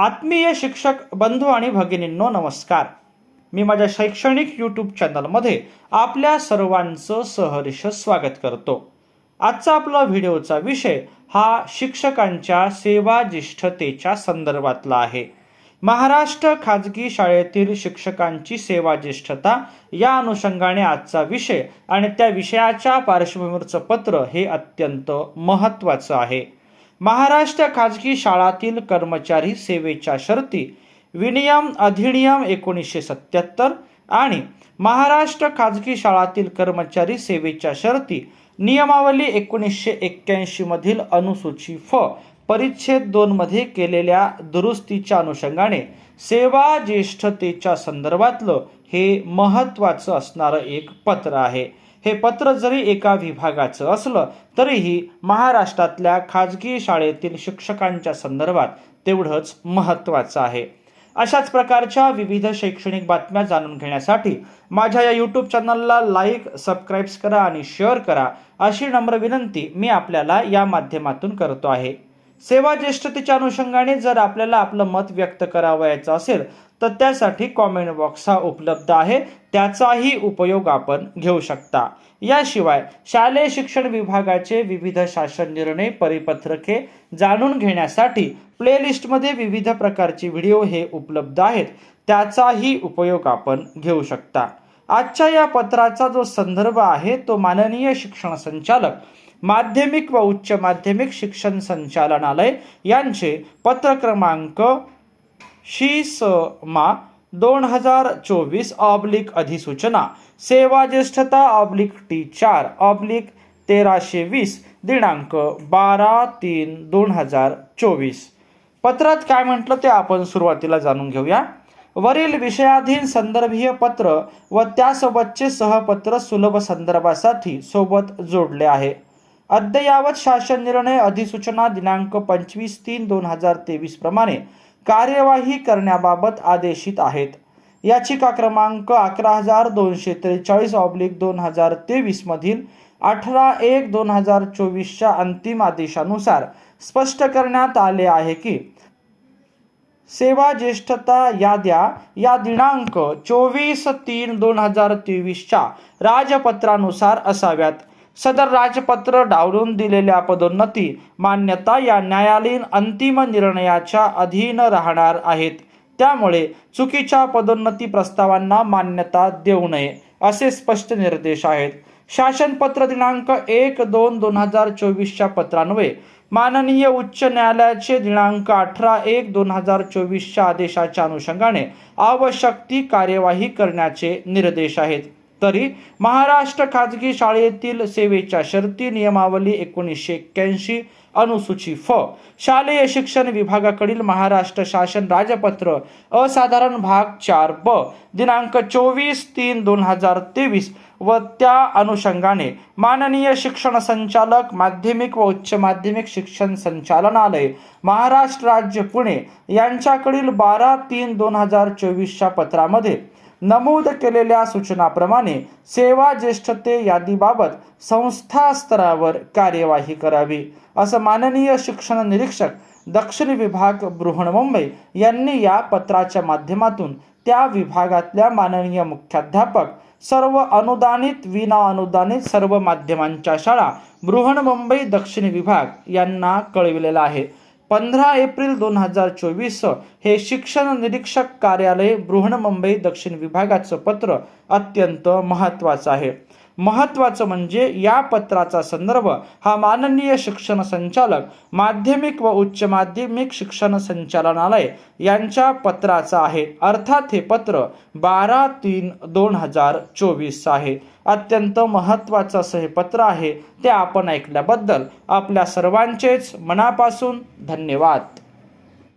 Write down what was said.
आत्मीय शिक्षक बंधू आणि भगिनींनो नमस्कार. मी माझ्या शैक्षणिक यूट्यूब चॅनलमध्ये आपल्या सर्वांचं सहर्ष स्वागत करतो. आजचा आपला व्हिडिओचा विषय हा शिक्षकांच्या सेवा ज्येष्ठतेच्या संदर्भातला आहे. महाराष्ट्र खाजगी शाळेतील शिक्षकांची सेवा ज्येष्ठता या अनुषंगाने आजचा विषय आणि त्या विषयाच्या पार्श्वभूमीवरचं पत्र हे अत्यंत महत्त्वाचं आहे. महाराष्ट्र खाजगी शाळातील कर्मचारी सेवेच्या शर्ती विनियम अधिनियम एकोणीसशे सत्याहत्तर आणि महाराष्ट्र खाजगी शाळातील कर्मचारी सेवेच्या शर्ती नियमावली एकोणीसशे एक्क्याऐंशी मधील अनुसूची फ परिच्छेद दोन मध्ये केलेल्या दुरुस्तीच्या अनुषंगाने सेवा ज्येष्ठतेच्या संदर्भातलं हे महत्त्वाचं असणारं एक पत्र आहे. हे पत्र जरी एका विभागाचं असलं तरीही महाराष्ट्रातल्या खाजगी शाळेतील शिक्षकांच्या संदर्भात तेवढंच महत्त्वाचं आहे. अशाच प्रकारच्या विविध शैक्षणिक बातम्या जाणून घेण्यासाठी माझ्या या यूट्यूब चॅनलला लाईक सबस्क्राईब्स करा आणि शेअर करा अशी नम्र विनंती मी आपल्याला या माध्यमातून करतो आहे. सेवा ज्येष्ठतेच्या अनुषंगाने जर आपल्याला आपलं मत व्यक्त करावयाचं असेल तर त्यासाठी कॉमेंट बॉक्स हा उपलब्ध आहे. त्याचाही उपयोग आपण घेऊ शकता. याशिवाय शालेय शिक्षण विभागाचे विविध शासन निर्णय परिपत्रके जाणून घेण्यासाठी प्लेलिस्टमध्ये विविध प्रकारचे व्हिडिओ हे उपलब्ध आहेत. त्याचाही उपयोग आपण घेऊ शकता. आजच्या या पत्राचा जो संदर्भ आहे तो माननीय शिक्षण संचालक माध्यमिक व उच्च माध्यमिक शिक्षण संचालनालय यांचे पत्र क्रमांक शी स मा दोन हजार चोवीस ऑब्लिक अधिसूचना सेवा ज्येष्ठता ऑब्लिक टी चार ऑब्लिक तेराशे वीस दिनांक बारा तीन दोन हजार चोवीस. पत्रात काय म्हटलं ते आपण सुरुवातीला जाणून घेऊया. वरील विषयाधीन संदर्भीय पत्र व त्यासोबतचे सहपत्र सुलभ संदर्भासाठी सोबत जोडले आहे. अद्ययावत शासन निर्णय अधिसूचना दिनांक पंचवीस तीन दोन हजार तेवीस प्रमाणे कार्यवाही करण्याबाबत आदेशित आहेत. याचिका क्रमांक अकरा हजार दोनशे त्रेचाळीस ऑब्लिक दोन हजार तेवीस मधील अठरा एक दोन हजार चोवीसच्या अंतिम आदेशानुसार स्पष्ट करण्यात आले आहे की सेवा ज्येष्ठता याद्या या दिनांक चोवीस तीन दोन हजार तेवीसच्या राजपत्रानुसार असाव्यात. सदर राजपत्र डावलून दिलेल्या पदोन्नती मान्यता या न्यायालयीन अंतिम निर्णयाच्या अधीन राहणार आहेत. त्यामुळे चुकीच्या पदोन्नती प्रस्तावांना मान्यता देऊ नये असे स्पष्ट निर्देश आहेत. शासनपत्र दिनांक एक दोन दोन हजार चोवीसच्या पत्रान्वये माननीय उच्च न्यायालयाचे दिनांक अठरा एक दोन हजार चोवीसच्या आदेशाच्या अनुषंगाने आवश्यक ती कार्यवाही करण्याचे निर्देश आहेत. तरी महाराष्ट्र खाजगी शाळेतील सेवेच्या शर्ती नियमावली एकोणीसशे एक्क्याऐंशी अनुसूची फ. शालेय शिक्षण विभागाकडील महाराष्ट्र शासन राजपत्र असाधारण भाग चार ब दिनांक चोवीस तीन दोन हजार तेवीस व त्या अनुषंगाने माननीय शिक्षण संचालक माध्यमिक व उच्च माध्यमिक शिक्षण संचालनालय महाराष्ट्र राज्य पुणे यांच्याकडील बारा तीन दोन हजार चोवीसच्या पत्रामध्ये नमूद केलेल्या सूचनाप्रमाणे सेवा ज्येष्ठते यादीबाबत संस्था स्तरावर कार्यवाही करावी असं माननीय शिक्षण निरीक्षक दक्षिण विभाग बृहन्मुंबई यांनी या पत्राच्या माध्यमातून त्या विभागातल्या माननीय मुख्याध्यापक सर्व अनुदानित विना अनुदानित सर्व माध्यमांच्या शाळा बृहन्मुंबई दक्षिण विभाग यांना कळविलेला आहे. पंधरा एप्रिल दोन हजार चोवीस हे शिक्षण निरीक्षक कार्यालय बृहन्मुंबई दक्षिण विभागाचं पत्र अत्यंत महत्त्वाचं आहे. महत्त्वाचं म्हणजे या पत्राचा संदर्भ हा माननीय शिक्षण संचालक माध्यमिक व उच्च माध्यमिक शिक्षण संचालनालय यांच्या पत्राचा आहे. अर्थात हे पत्र बारा तीन दोन हजार चोवीस आहे. अत्यंत महत्त्वाचं असं हे पत्र आहे ते आपण ऐकल्याबद्दल आपल्या सर्वांचेच मनापासून धन्यवाद.